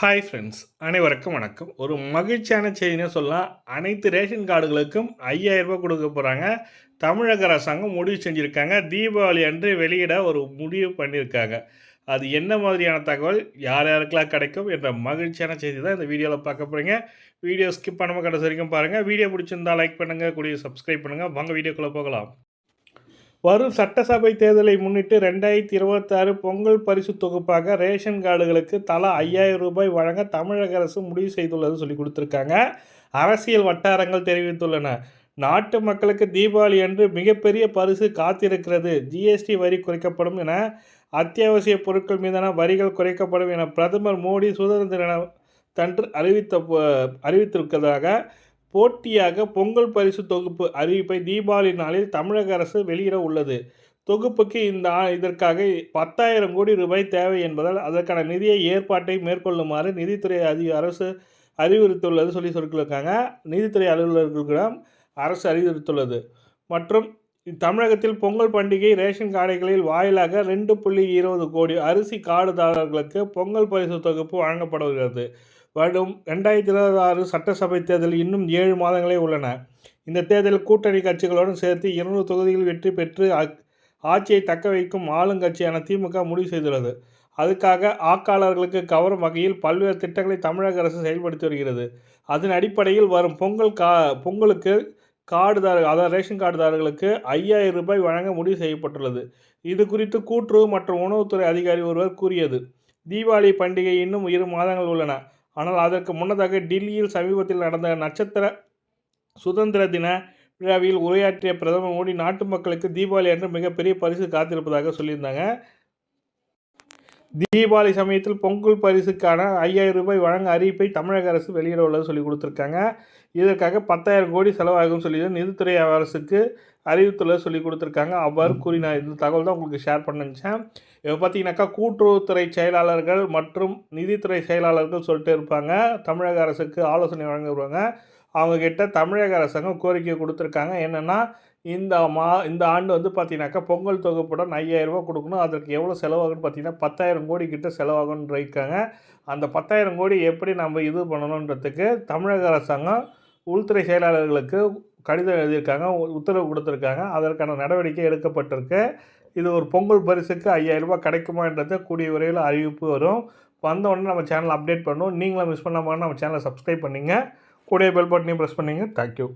Hi friends அனைவருக்கும் வணக்கம். ஒரு மகிழ்ச்சியான செய்தினே சொல்லலாம். அனைத்து ரேஷன் கார்டுகளுக்கும் ஐயாயிரம் ரூபாய் கொடுக்க போகிறாங்க தமிழக அரசாங்கம் முடிவு செஞ்சுருக்காங்க. தீபாவளி அன்று வெளியிட ஒரு முடிவு பண்ணியிருக்காங்க அது என்ன மாதிரியான தகவல் யார் யாருக்கெல்லாம் கிடைக்கும் என்ற மகிழ்ச்சியான செய்தி தான் இந்த வீடியோவில் பார்க்க போகிறீங்க வீடியோ ஸ்கிப் பண்ணாமல் கடைசி வரைக்கும் பாருங்கள் வீடியோ பிடிச்சிருந்தா லைக் பண்ணுங்கள் கூடிய சப்ஸ்கிரைப் பண்ணுங்கள் வாங்க வீடியோக்குள்ளே போகலாம். வரும் சட்டசபை தேர்தலை முன்னிட்டு ரெண்டாயிரத்தி இருபத்தாறு பொங்கல் பரிசு தொகுப்பாக ரேஷன் கார்டுகளுக்கு தலா ஐயாயிரம் ரூபாய் வழங்க தமிழக அரசு முடிவு செய்துள்ளது சொல்லி கொடுத்துருக்காங்க. அரசியல் வட்டாரங்கள் தெரிவித்துள்ளன. நாட்டு மக்களுக்கு தீபாவளி அன்று மிகப்பெரிய பரிசு காத்திருக்கிறது. ஜிஎஸ்டி வரி குறைக்கப்படும் என அத்தியாவசிய பொருட்கள் மீதான வரிகள் குறைக்கப்படும் என பிரதமர் மோடி சுதந்திர தின தன்று அறிவித்த அறிவித்திருக்கிறதாக போட்டியாக பொங்கல் பரிசு தொகுப்பு அறிவிப்பை தீபாவளி நாளில் தமிழக அரசு வெளியிட உள்ளது. தொகுப்புக்கு இந்த இதற்காக பத்தாயிரம் கோடி ரூபாய் தேவை என்பதால் அதற்கான நிதியை ஏற்பாட்டை மேற்கொள்ளுமாறு நிதித்துறை அதி அரசு அறிவுறுத்துள்ளது சொல்லி சொல்லியிருக்காங்க. நிதித்துறை அலுவலர்களுக்கிடம் அரசு அறிவுறுத்துள்ளது மற்றும் தமிழகத்தில் பொங்கல் பண்டிகை ரேஷன் கடைகளில் வாயிலாக ரெண்டு புள்ளி இருபது கோடி அரிசி கார்டுதாரர்களுக்கு பொங்கல் பரிசு தொகுப்பு வழங்கப்படுகிறது. வரும் ரெண்டாயிரத்தி இருபத்தி ஆறு சட்டசபை தேர்தல் இன்னும் ஏழு மாதங்களே உள்ளன. இந்த தேர்தலில் கூட்டணி கட்சிகளுடன் சேர்த்து இருநூறு தொகுதிகள் வெற்றி பெற்று ஆட்சியை தக்க வைக்கும் ஆளுங்கட்சியான திமுக முடிவு செய்துள்ளது. அதுக்காக ஆக்காளர்களுக்கு கவரும் வகையில் பல்வேறு திட்டங்களை தமிழக அரசு செயல்படுத்தி வருகிறது. அதன் அடிப்படையில் வரும் பொங்கல் கா பொங்கலுக்கு கார்டுதாரர் அதாவது ரேஷன் கார்டுதாரர்களுக்கு ஐயாயிரம் ரூபாய் வழங்க முடிவு செய்யப்பட்டுள்ளது. இது குறித்து கூட்டுறவு மற்றும் உணவுத்துறை அதிகாரி ஒருவர் கூறியது. தீபாவளி பண்டிகை இன்னும் இரு மாதங்கள் உள்ளன. ஆனால் அதற்கு முன்னதாக டில்லியில் சமீபத்தில் நடந்த நட்சத்திர சுதந்திர தின விழாவில் உரையாற்றிய பிரதமர் மோடி நாட்டு மக்களுக்கு தீபாவளி அன்று மிகப்பெரிய பரிசு காத்திருப்பதாக சொல்லியிருந்தாங்க. தீபாவளி சமயத்தில் பொங்கல் பரிசுக்கான ஐயாயிரம் ரூபாய் வழங்க அறிவிப்பை தமிழக அரசு வெளியிட உள்ளது சொல்லி கொடுத்துருக்காங்க. இதற்காக பத்தாயிரம் கோடி செலவாகும் சொல்லி நிதித்துறை அரசுக்கு அறிவித்துள்ளது சொல்லி கொடுத்துருக்காங்க. அவ்வாறு கூறினார். இந்த தகவல் தான் உங்களுக்கு ஷேர் பண்ணிச்சேன் இப்போ பார்த்தீங்கன்னாக்கா கூட்டுறவுத்துறை செயலாளர்கள் மற்றும் நிதித்துறை செயலாளர்கள் சொல்லிட்டு இருப்பாங்க. தமிழக அரசுக்கு ஆலோசனை வழங்க வருவாங்க. அவங்கக்கிட்ட தமிழக அரசாங்கம் கோரிக்கை கொடுத்துருக்காங்க. என்னென்னா இந்த மா இந்த ஆண்டு வந்து பார்த்தீங்கன்னாக்கா பொங்கல் தொகுப்புடன் ஐயாயிரரூபா கொடுக்கணும். அதற்கு எவ்வளோ செலவாகுன்னு பார்த்தீங்கன்னா பத்தாயிரம் கோடி கிட்ட செலவாகும்னு இருக்காங்க. அந்த பத்தாயிரம் கோடி எப்படி நம்ம இது பண்ணணுன்றதுக்கு தமிழக அரசாங்கம் உள்துறை செயலாளர்களுக்கு கடிதம் எழுதியிருக்காங்க உத்தரவு கொடுத்துருக்காங்க. அதற்கான நடவடிக்கை எடுக்கப்பட்டிருக்கு. இது ஒரு பொங்கல் பரிசுக்கு ஐயாயிரரூபா கிடைக்குமான்றது கூடிய விரைவில் அறிவிப்பு வரும். வந்த உடனே நம்ம சேனல் அப்டேட் பண்ணுவோம். நீங்களும் மிஸ் பண்ணாமல் நம்ம சேனலை சப்ஸ்கிரைப் பண்ணிங்க. கூடிய பெல் பட்டனையும் ப்ரெஸ் பண்ணிங்க. தேங்க்யூ